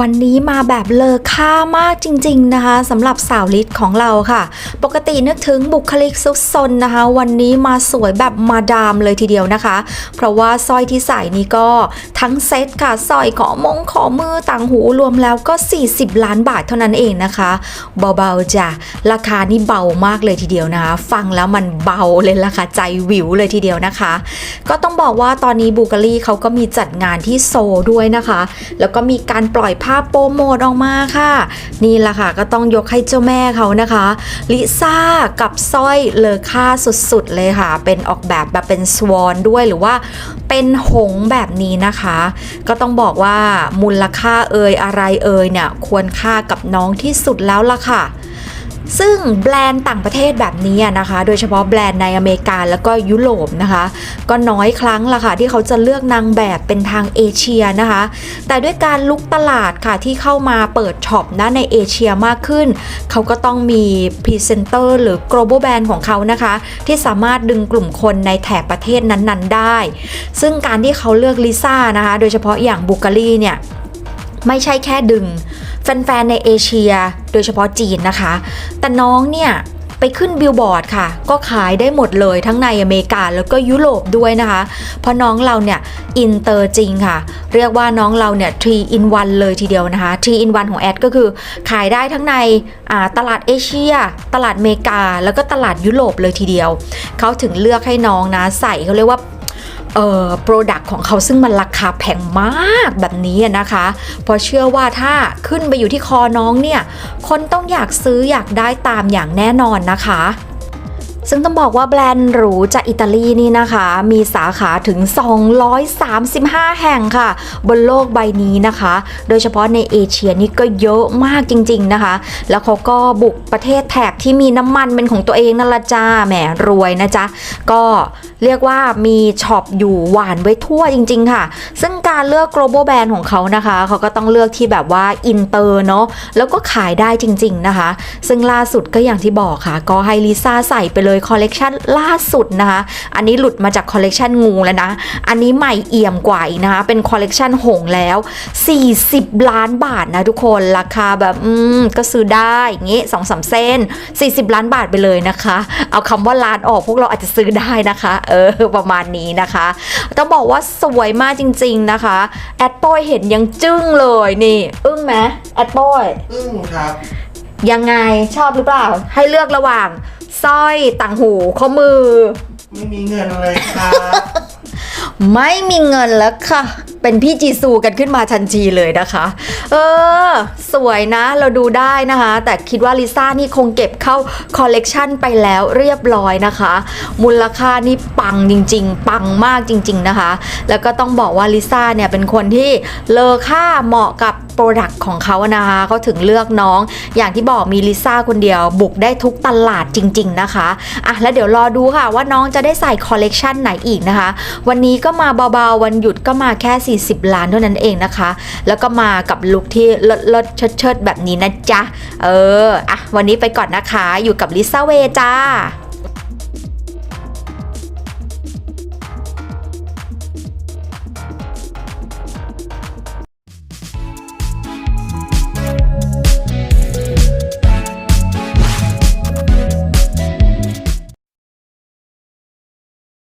วันนี้มาแบบเลอค่ามากจริง ๆนะคะสำหรับสาวลิศของเราค่ะ ปกตินึกถึงบุคลิกซุกซนนะคะ วันนี้มาสวยแบบมาดามเลยทีเดียวนะคะ เพราะว่าสร้อยที่ใส่นี่ก็ทั้งเซ็ตค่ะสร้อยขอมงขอมือต่างหูรวมแล้วก็ 40 ล้านบาทเท่านั้นเองนะคะ เบาๆจ้ะราคานี่เบามากเลยทีเดียวนะคะ ฟังแล้วมันเบาเลยล่ะค่ะใจวิวเลยทีเดียวนะคะ ก็ต้องบอกว่าตอนนี้บูการีเขาก็มีจัดงานที่โซด้วยนะคะ แล้วก็มีการปล่อยภาพโปรโมทออกมาค่ะ นี่แหละค่ะก็ต้องยกให้เจ้าแม่เขานะคะลิซ่ากับสร้อยเลอค่าสุดๆเลยค่ะ เป็นออกแบบแบบเป็นสวอนด้วยหรือว่าเป็นหงแบบนี้นะคะ ก็ต้องบอกว่ามูลค่าเอ่ยอะไรเอ่ยเนี่ยควรค่ากับน้องที่สุดแล้วล่ะค่ะ ซึ่งแบรนด์ต่างประเทศแบบนี้นะคะ โดยเฉพาะแบรนด์ในอเมริกาแล้วก็ยุโรปนะคะ ก็น้อยครั้งละค่ะ ที่เขาจะเลือกนางแบบเป็นทางเอเชียนะคะ แต่ด้วยการลุกตลาดค่ะที่เข้ามาเปิดช็อปนะในเอเชียมากขึ้น เขาก็ต้องมีพรีเซนเตอร์หรือ global brand ของเขานะคะ ที่สามารถดึงกลุ่มคนในแถบประเทศนั้นๆ ได้ ซึ่งการที่เขาเลือกลิซ่านะคะ โดยเฉพาะอย่างบุกาลีเนี่ยไม่ใช่แค่ดึง แฟนๆ ในเอเชีย โดยเฉพาะจีนนะคะ แต่น้องเนี่ยไปขึ้นบิลบอร์ดค่ะ ก็ขายได้หมดเลยทั้งในอเมริกาแล้วก็ยุโรปด้วยนะคะ เพราะน้องเราเนี่ย อินเตอร์จริงค่ะ เรียกว่าน้องเราเนี่ย 3 in 1 เลยทีเดียวนะคะ 3 in 1 ของแอดก็คือขายได้ทั้งในตลาดเอเชีย ตลาดอเมริกา แล้วก็ตลาดยุโรปเลยทีเดียว เขาถึงเลือกให้น้องนะ ใส่เขาเรียกว่า เอ่อโปรดักต์ของเขาซึ่งมันราคาแพงมากแบบนี้นะคะ เพราะเชื่อว่าถ้าขึ้นไปอยู่ที่คอน้องเนี่ย คนต้องอยากซื้ออยากได้ตามอย่างแน่นอนนะคะ ซึ่งต้องบอกว่าแบรนด์หรูจากอิตาลีนี่นะคะ มีสาขาถึง 235 แห่งค่ะ บนโลกใบนี้นะคะ โดยเฉพาะในเอเชียนี่ก็เยอะมากจริง ๆนะคะ แล้วเขาก็บุกประเทศแถบที่มีน้ำมันเป็นของตัวเองนั่นละจ้าแหมรวยนะจ๊ะ ก็เรียกว่ามีช็อปอยู่หวานไว้ทั่วจริง ๆ ค่ะ ซึ่งการเลือก global brand ของเขานะคะ เขาก็ต้องเลือกที่แบบว่าอินเตอร์เนาะแล้วก็ขายได้จริง ๆนะคะ ซึ่งล่าสุดก็อย่างที่บอกค่ะ ก็ให้ลิซ่าใส่ไปเลยคอลเลกชันล่าสุดนะคะ อันนี้หลุดมาจากคอลเลกชันงูแล้วนะ อันนี้ใหม่เอี่ยมกว่าอีกนะคะ เป็นคอลเลกชันหงส์แล้ว 40 ล้านบาทนะทุกคน ราคาแบบ อืม ก็ซื้อได้อย่างงี้สองสามเส้น 40 ล้านบาทไปเลยนะคะ เอาคำว่าล้านออกพวกเราอาจจะซื้อได้นะคะ เออ ประมาณนี้นะคะ ต้องบอกว่าสวยมากจริง ๆนะคะ แอดโป้ยเห็นยังจึ้งเลยนี่ อึ้งไหมแอดโป้ยอึ้งครับยังไงชอบหรือเปล่า ให้เลือกระหว่าง สร้อยต่างหูข้อมือ ไม่มีเงินเลยครับ ไม่มีเงินแล้วค่ะ เป็นพี่จีซูกันขึ้นมาทันทีเลยนะคะ เออ สวยนะเราดูได้นะคะ แต่คิดว่าลิซ่านี่คงเก็บเข้าคอลเลกชันไปแล้วเรียบร้อยนะคะ มูลค่านี่ปังจริง ๆ ปังมากจริง ๆนะคะ แล้วก็ต้องบอกว่าลิซ่าเนี่ยเป็นคนที่เลอค่าเหมาะกับ โปรดักต์ของเขานะคะเขาถึงเลือกน้อง อย่างที่บอกมีลิซ่าคนเดียว บุกได้ทุกตลาดจริง ๆนะคะอะแล้วเดี๋ยวรอดูค่ะว่าน้องจะได้ใส่คอลเลกชันไหนอีกนะคะ วันนี้ก็มาเบาๆ วันหยุดก็มาแค่ 40 ล้านเท่านั้นเองนะคะ แล้วก็มากับลุคที่เลิศเชิดๆแบบนี้นะจ๊ะ เอออะวันนี้ไปก่อนนะคะ อยู่กับลิซ่าเวจ้า